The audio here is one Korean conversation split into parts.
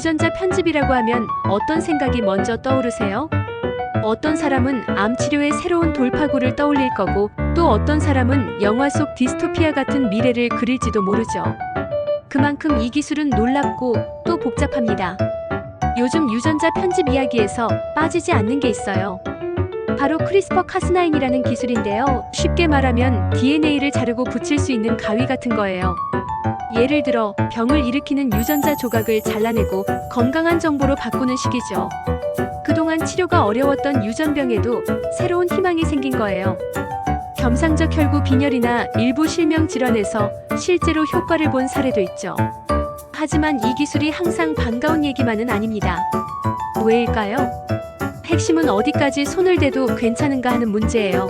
유전자 편집이라고 하면 어떤 생각이 먼저 떠오르세요? 어떤 사람은 암 치료의 새로운 돌파구를 떠올릴 거고 또 어떤 사람은 영화 속 디스토피아 같은 미래를 그릴지도 모르죠. 그만큼 이 기술은 놀랍고 또 복잡합니다. 요즘 유전자 편집 이야기에서 빠지지 않는 게 있어요. 바로 크리스퍼 카스9이라는 기술인데요. 쉽게 말하면 DNA를 자르고 붙일 수 있는 가위 같은 거예요. 예를 들어 병을 일으키는 유전자 조각을 잘라내고 건강한 정보로 바꾸는 식이죠. 그동안 치료가 어려웠던 유전병에도 새로운 희망이 생긴 거예요. 겸상적 혈구 빈혈이나 일부 실명 질환에서 실제로 효과를 본 사례도 있죠. 하지만 이 기술이 항상 반가운 얘기만은 아닙니다. 왜일까요? 핵심은 어디까지 손을 대도 괜찮은가 하는 문제예요.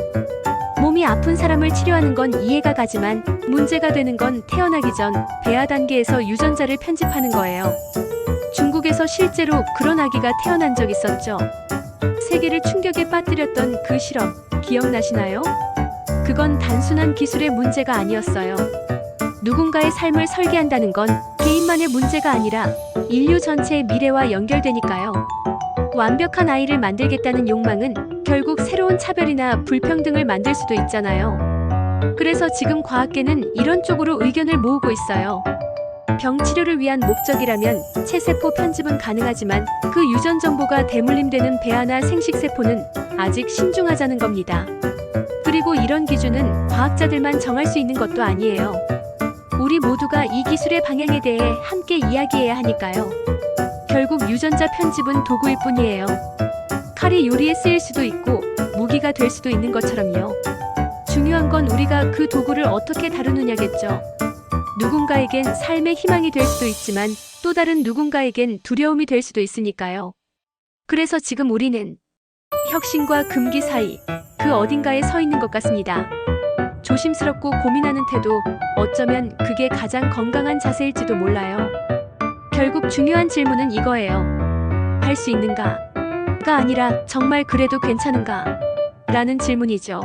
몸이 아픈 사람을 치료하는 건 이해가 가지만 문제가 되는 건 태어나기 전 배아 단계에서 유전자를 편집하는 거예요. 중국에서 실제로 그런 아기가 태어난 적 있었죠. 세계를 충격에 빠뜨렸던 그 실험 기억나시나요? 그건 단순한 기술의 문제가 아니었어요. 누군가의 삶을 설계한다는 건 개인만의 문제가 아니라 인류 전체의 미래와 연결되니까요. 완벽한 아이를 만들겠다는 욕망은 결국 새로운 차별이나 불평등을 만들 수도 있잖아요. 그래서 지금 과학계는 이런 쪽으로 의견을 모으고 있어요. 병 치료를 위한 목적이라면 체세포 편집은 가능하지만 그 유전 정보가 대물림되는 배아나 생식세포는 아직 신중하자는 겁니다. 그리고 이런 기준은 과학자들만 정할 수 있는 것도 아니에요. 우리 모두가 이 기술의 방향에 대해 함께 이야기해야 하니까요. 결국 유전자 편집은 도구일 뿐이에요. 칼이 요리에 쓰일 수도 있고 무기가 될 수도 있는 것처럼요. 중요한 건 우리가 그 도구를 어떻게 다루느냐겠죠. 누군가에겐 삶의 희망이 될 수도 있지만 또 다른 누군가에겐 두려움이 될 수도 있으니까요. 그래서 지금 우리는 혁신과 금기 사이 그 어딘가에 서 있는 것 같습니다. 조심스럽고 고민하는 태도, 어쩌면 그게 가장 건강한 자세일지도 몰라요. 결국 중요한 질문은 이거예요. 할 수 있는가? 가 아니라 정말 그래도 괜찮은가? 라는 질문이죠.